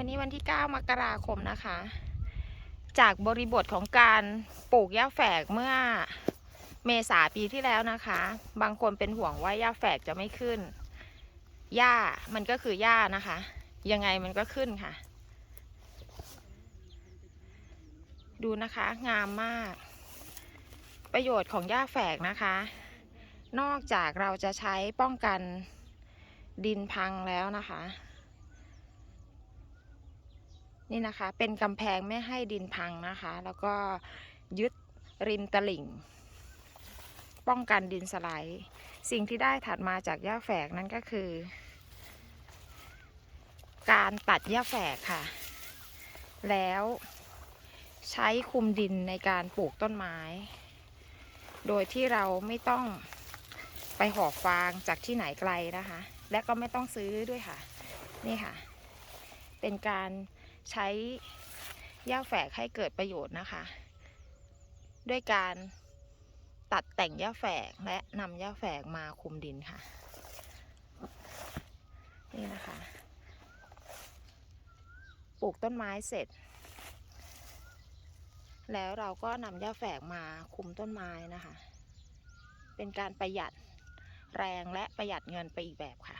วันนี้วันที่ 9 มกราคมนะคะ จากบริบทของการปลูกหญ้าแฝกเมื่อเมษาปีที่แล้วนะคะ บางคนเป็นห่วงว่าหญ้าแฝกจะไม่ขึ้น หญ้ามันก็คือหญ้านะคะ ยังไงมันก็ขึ้นค่ะ ดูนะคะงามมาก ประโยชน์ของหญ้าแฝกนะคะ นอกจากเราจะใช้ป้องกันดินพังแล้วนะคะ นี่นะคะ เป็นกำแพงไม่ให้ดินพังนะคะ แล้วก็ยึดริมตลิ่ง ป้องกันดินสไลด์สิ่งที่ได้ถัดมาจากหญ้าแฝกนั่นก็คือ การตัดหญ้าแฝกค่ะ แล้วใช้คุมดินในการปลูกต้นไม้ โดยที่เราไม่ต้องไปหอฟางจากที่ไหนไกลนะคะ และก็ไม่ต้องซื้อด้วยค่ะ นี่ค่ะ เป็นการ ใช้หญ้าแฝกให้เกิดประโยชน์นะคะ ด้วยการตัดแต่งหญ้าแฝกและนำหญ้าแฝกมาคุมดินค่ะ นี่นะคะ ปลูกต้นไม้เสร็จ แล้วเราก็นำหญ้าแฝกมาคุมต้นไม้นะคะ เป็นการประหยัดแรงและประหยัดเงินไปอีกแบบค่ะ